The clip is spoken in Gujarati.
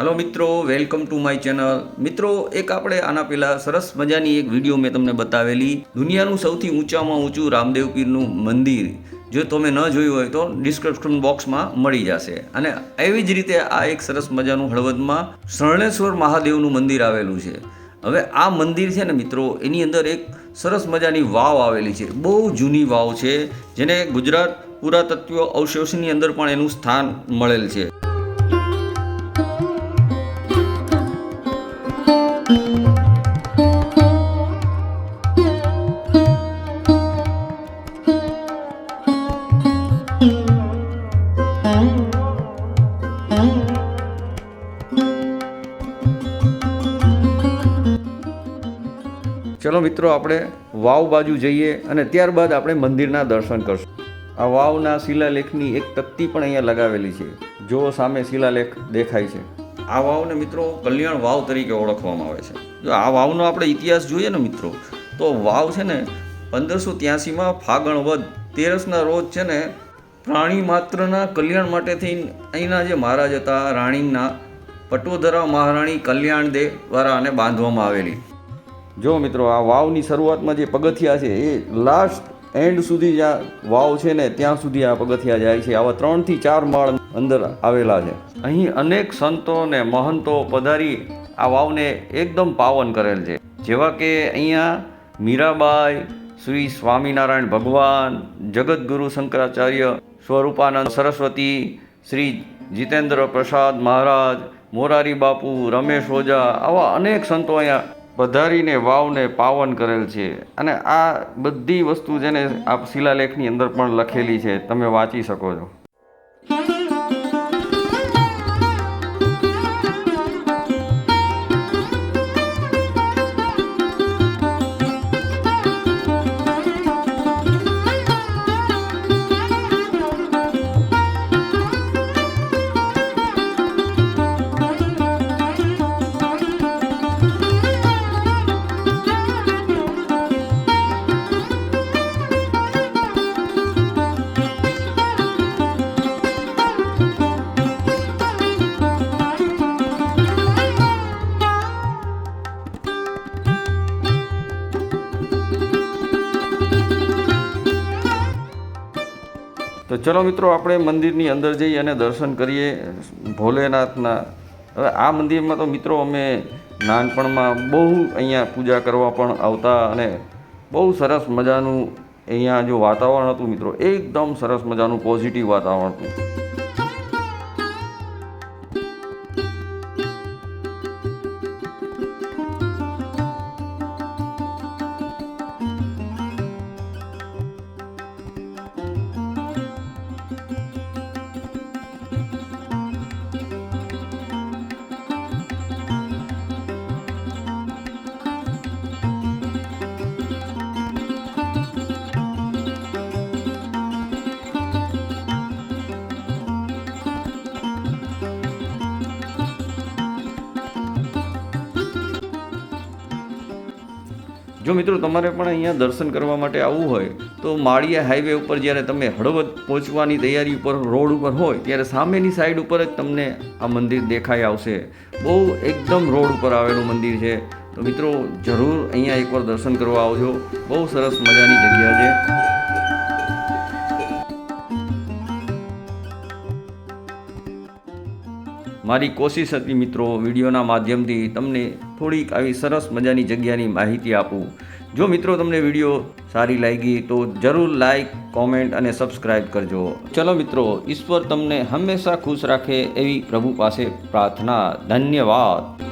હલો મિત્રો વેલકમ ટુ માય ચેનલ મિત્રો, એક આપણે આના પહેલાં સરસ મજાની એક વીડિયો મેં તમને બતાવેલી. દુનિયાનું સૌથી ઊંચામાં ઊંચું રામદેવ પીરનું મંદિર. જો તમે ન જોયું હોય તો ડિસ્ક્રિપ્શન બોક્સમાં મળી જશે. અને એવી જ રીતે આ એક સરસ મજાનું હળવદમાં શરણેશ્વર મહાદેવનું મંદિર આવેલું છે. હવે આ મંદિર છે ને મિત્રો, એની અંદર એક સરસ મજાની વાવ આવેલી છે. બહુ જૂની વાવ છે, જેને ગુજરાત પુરાતત્વ અવશેષની અંદર પણ એનું સ્થાન મળેલ છે. ચલો મિત્રો, આપણે વાવ બાજુ જઈએ અને ત્યારબાદ આપણે મંદિરના દર્શન કરશું. આ વાવના શિલાલેખની એક તકતી પણ અહીંયા લગાવેલી છે. જો સામે શિલાલેખ દેખાય છે. આ વાવને મિત્રો કલ્યાણ વાવ તરીકે ઓળખવામાં આવે છે. જો આ વાવનો આપણે ઇતિહાસ જોઈએ ને મિત્રો, તો વાવ છે ને પંદરસો ત્યાસીમાં ફાગણ વધ તેરસના રોજ છે ને પ્રાણી માત્રના કલ્યાણ માટે થઈને અહીંના જે મહારાજ હતા, રાણીના પટોદરા મહારાણી કલ્યાણ દે દ્વારા આને બાંધવામાં આવેલી. જો મિત્રો, આ વાવની શરૂઆતમાં જે પગથિયા છે, એ લાસ્ટ એન્ડ સુધી જ્યાં વાવ છે ને, ત્યાં સુધી આ પગથિયા જાય છે. આવા ત્રણથી ચાર માળ અંદર આવેલા છે. અહીં અનેક સંતો ને મહંતો પધારી આ વાવને એકદમ પાવન કરેલ છે. જેવા કે અહીંયા મીરાબાઈ, શ્રી સ્વામિનારાયણ ભગવાન જગતગુરુ શંકરાચાર્ય, સ્વરૂપાનંદ સરસ્વતી, શ્રી જીતેન્દ્ર પ્રસાદ મહારાજ, મોરારી બાપુ, રમેશ ઓઝા, આવા અનેક સંતો અહીંયા પધારીને વાવને પાવન કરેલ છે. અને આ બધી વસ્તુ જેને આ શિલાલેખની અંદર પણ લખેલી છે, તમે વાંચી શકો છો. તો ચલો મિત્રો, આપણે મંદિરની અંદર જઈ અને દર્શન કરીએ ભોલેનાથના. હવે આ મંદિરમાં તો મિત્રો અમે નાનપણમાં બહુ અહીંયા પૂજા કરવા પણ આવતા અને બહુ સરસ મજાનું અહીંયા જો વાતાવરણ હતું મિત્રો, એકદમ સરસ મજાનું પોઝિટિવ વાતાવરણ હતું. જો મિત્રો તમારે પણ અહીંયા દર્શન કરવા માટે આવવું હોય, તો માળિયા હાઈવે ઉપર જ્યારે તમે હળવદ પહોંચવાની તૈયારી ઉપર, રોડ ઉપર હોય, ત્યારે સામેની સાઈડ ઉપર જ તમને આ મંદિર દેખાઈ આવશે. બહુ એકદમ રોડ ઉપર આવેલું મંદિર છે. તો મિત્રો જરૂર અહીંયા એકવાર દર્શન કરવા આવજો. બહુ સરસ મજાની જગ્યા છે. મારી કોશિશ હતી મિત્રો વિડીયોના માધ્યમથી તમને થોડીક આવી સરસ મજાની જગ્યાની માહિતી આપું. જો મિત્રો તમને વીડિયો સારી લાગી તો જરૂર લાઈક, કોમેન્ટ અને સબસ્ક્રાઇબ કરજો. ચલો મિત્રો, ઈશ્વર તમને હંમેશા ખુશ રાખે એવી પ્રભુ પાસે પ્રાર્થના. ધન્યવાદ.